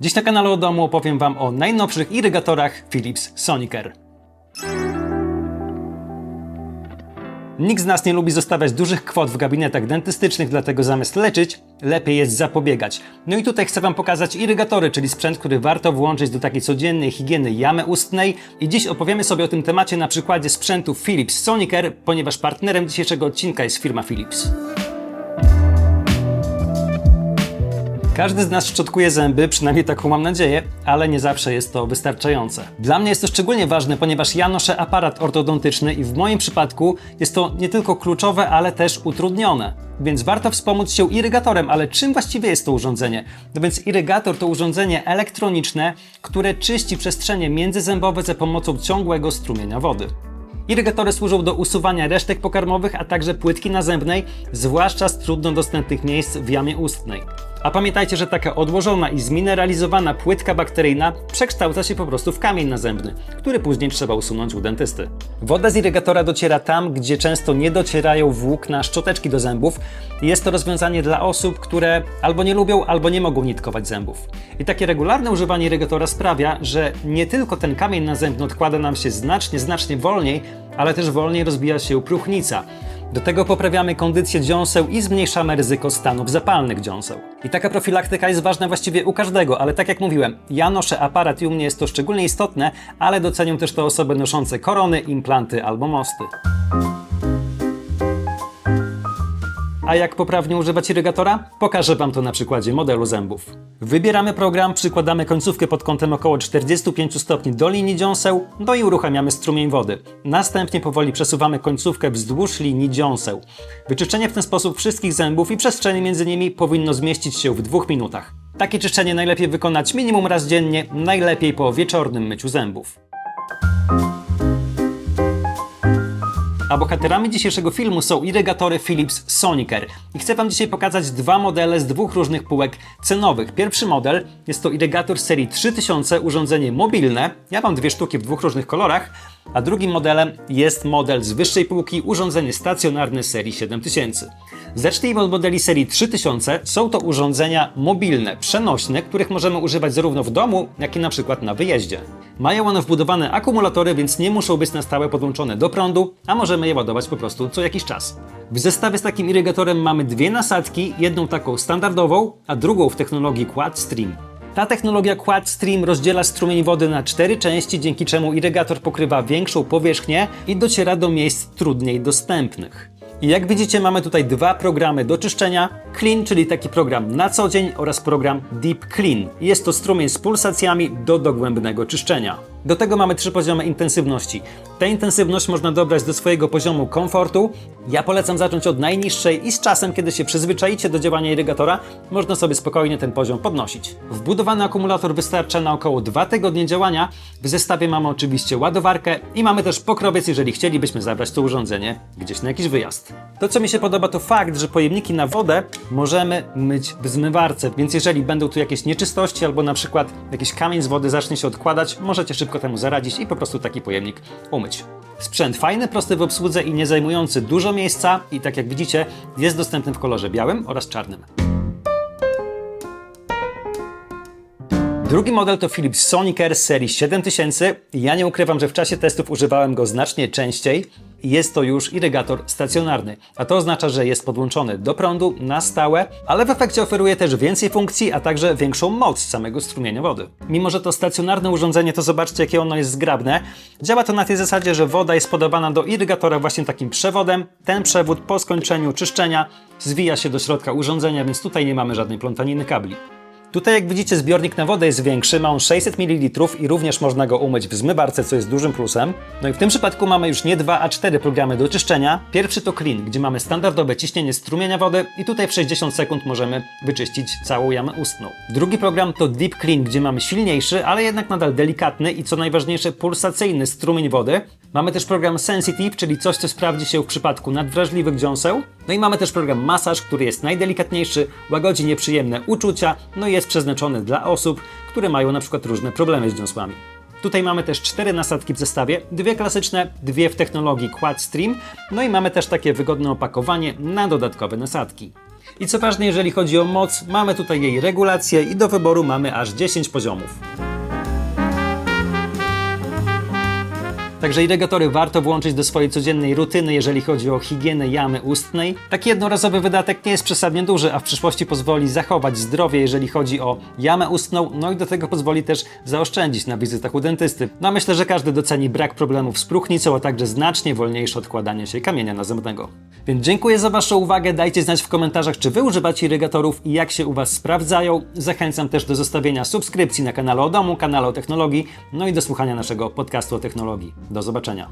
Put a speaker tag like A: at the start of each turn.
A: Dziś na kanale o domu opowiem Wam o najnowszych irygatorach Philips Sonicare. Nikt z nas nie lubi zostawiać dużych kwot w gabinetach dentystycznych, dlatego zamiast leczyć, lepiej jest zapobiegać. No i tutaj chcę Wam pokazać irygatory, czyli sprzęt, który warto włączyć do takiej codziennej higieny jamy ustnej. I dziś opowiemy sobie o tym temacie na przykładzie sprzętu Philips Sonicare, ponieważ partnerem dzisiejszego odcinka jest firma Philips. Każdy z nas szczotkuje zęby, przynajmniej taką mam nadzieję, ale nie zawsze jest to wystarczające. Dla mnie jest to szczególnie ważne, ponieważ ja noszę aparat ortodontyczny i w moim przypadku jest to nie tylko kluczowe, ale też utrudnione. Więc warto wspomóc się irygatorem, ale czym właściwie jest to urządzenie? No więc irygator to urządzenie elektroniczne, które czyści przestrzenie międzyzębowe za pomocą ciągłego strumienia wody. Irygatory służą do usuwania resztek pokarmowych, a także płytki nazębnej, zwłaszcza z trudno dostępnych miejsc w jamie ustnej. A pamiętajcie, że taka odłożona i zmineralizowana płytka bakteryjna przekształca się po prostu w kamień nazębny, który później trzeba usunąć u dentysty. Woda z irygatora dociera tam, gdzie często nie docierają włókna szczoteczki do zębów. Jest to rozwiązanie dla osób, które albo nie lubią, albo nie mogą nitkować zębów. I takie regularne używanie irygatora sprawia, że nie tylko ten kamień nazębny odkłada nam się znacznie, znacznie wolniej, ale też wolniej rozbija się próchnica. Do tego poprawiamy kondycję dziąseł i zmniejszamy ryzyko stanów zapalnych dziąseł. I taka profilaktyka jest ważna właściwie u każdego, ale tak jak mówiłem, ja noszę aparat i u mnie jest to szczególnie istotne, ale docenią też to osoby noszące korony, implanty albo mosty. A jak poprawnie używać irygatora? Pokażę Wam to na przykładzie modelu zębów. Wybieramy program, przykładamy końcówkę pod kątem około 45 stopni do linii dziąseł, no i uruchamiamy strumień wody. Następnie powoli przesuwamy końcówkę wzdłuż linii dziąseł. Wyczyszczenie w ten sposób wszystkich zębów i przestrzeni między nimi powinno zmieścić się w dwóch minutach. Takie czyszczenie najlepiej wykonać minimum raz dziennie, najlepiej po wieczornym myciu zębów. A bohaterami dzisiejszego filmu są irygatory Philips Sonicare. I chcę Wam dzisiaj pokazać dwa modele z dwóch różnych półek cenowych. Pierwszy model jest to irygator serii 3000, urządzenie mobilne. Ja mam dwie sztuki w dwóch różnych kolorach. A drugim modelem jest model z wyższej półki, urządzenie stacjonarne serii 7000. Zacznijmy od modeli serii 3000. Są to urządzenia mobilne, przenośne, których możemy używać zarówno w domu, jak i na przykład na wyjeździe. Mają one wbudowane akumulatory, więc nie muszą być na stałe podłączone do prądu, a możemy je ładować po prostu co jakiś czas. W zestawie z takim irygatorem mamy dwie nasadki, jedną taką standardową, a drugą w technologii Quad Stream. Ta technologia Quad Stream rozdziela strumień wody na cztery części, dzięki czemu irygator pokrywa większą powierzchnię i dociera do miejsc trudniej dostępnych. I jak widzicie, mamy tutaj dwa programy do czyszczenia: Clean, czyli taki program na co dzień, oraz program Deep Clean. Jest to strumień z pulsacjami do dogłębnego czyszczenia. Do tego mamy trzy poziomy intensywności. Tę intensywność można dobrać do swojego poziomu komfortu. Ja polecam zacząć od najniższej i z czasem, kiedy się przyzwyczaicie do działania irygatora, można sobie spokojnie ten poziom podnosić. Wbudowany akumulator wystarcza na około 2 tygodnie działania. W zestawie mamy oczywiście ładowarkę i mamy też pokrowiec, jeżeli chcielibyśmy zabrać to urządzenie gdzieś na jakiś wyjazd. To, co mi się podoba, to fakt, że pojemniki na wodę możemy myć w zmywarce, więc jeżeli będą tu jakieś nieczystości albo na przykład jakiś kamień z wody zacznie się odkładać, możecie szybko temu zaradzić i po prostu taki pojemnik umyć. Sprzęt fajny, prosty w obsłudze i nie zajmujący dużo miejsca i tak jak widzicie jest dostępny w kolorze białym oraz czarnym. Drugi model to Philips Sonicare z serii 7000. Ja nie ukrywam, że w czasie testów używałem go znacznie częściej. Jest to już irygator stacjonarny, a to oznacza, że jest podłączony do prądu na stałe, ale w efekcie oferuje też więcej funkcji, a także większą moc samego strumienia wody. Mimo, że to stacjonarne urządzenie, to zobaczcie, jakie ono jest zgrabne. Działa to na tej zasadzie, że woda jest podawana do irygatora właśnie takim przewodem. Ten przewód po skończeniu czyszczenia zwija się do środka urządzenia, więc tutaj nie mamy żadnej plątaniny kabli. Tutaj jak widzicie zbiornik na wodę jest większy, ma on 600 ml i również można go umyć w zmywarce, co jest dużym plusem. No i w tym przypadku mamy już nie dwa, a cztery programy do czyszczenia. Pierwszy to Clean, gdzie mamy standardowe ciśnienie strumienia wody i tutaj w 60 sekund możemy wyczyścić całą jamę ustną. Drugi program to Deep Clean, gdzie mamy silniejszy, ale jednak nadal delikatny i co najważniejsze pulsacyjny strumień wody. Mamy też program Sensitive, czyli coś, co sprawdzi się w przypadku nadwrażliwych dziąseł. No i mamy też program Masaż, który jest najdelikatniejszy, łagodzi nieprzyjemne uczucia, no i jest przeznaczony dla osób, które mają na przykład różne problemy z dziąsłami. Tutaj mamy też cztery nasadki w zestawie, dwie klasyczne, dwie w technologii Quad Stream, no i mamy też takie wygodne opakowanie na dodatkowe nasadki. I co ważne, jeżeli chodzi o moc, mamy tutaj jej regulację i do wyboru mamy aż 10 poziomów. Także irygatory warto włączyć do swojej codziennej rutyny, jeżeli chodzi o higienę jamy ustnej. Taki jednorazowy wydatek nie jest przesadnie duży, a w przyszłości pozwoli zachować zdrowie, jeżeli chodzi o jamę ustną, no i do tego pozwoli też zaoszczędzić na wizytach u dentysty. No myślę, że każdy doceni brak problemów z próchnicą, a także znacznie wolniejsze odkładanie się kamienia nazębnego. Więc dziękuję za Waszą uwagę, dajcie znać w komentarzach, czy Wy używacie irygatorów i jak się u Was sprawdzają. Zachęcam też do zostawienia subskrypcji na kanale o domu, kanale o technologii, no i do słuchania naszego podcastu o technologii. Do zobaczenia.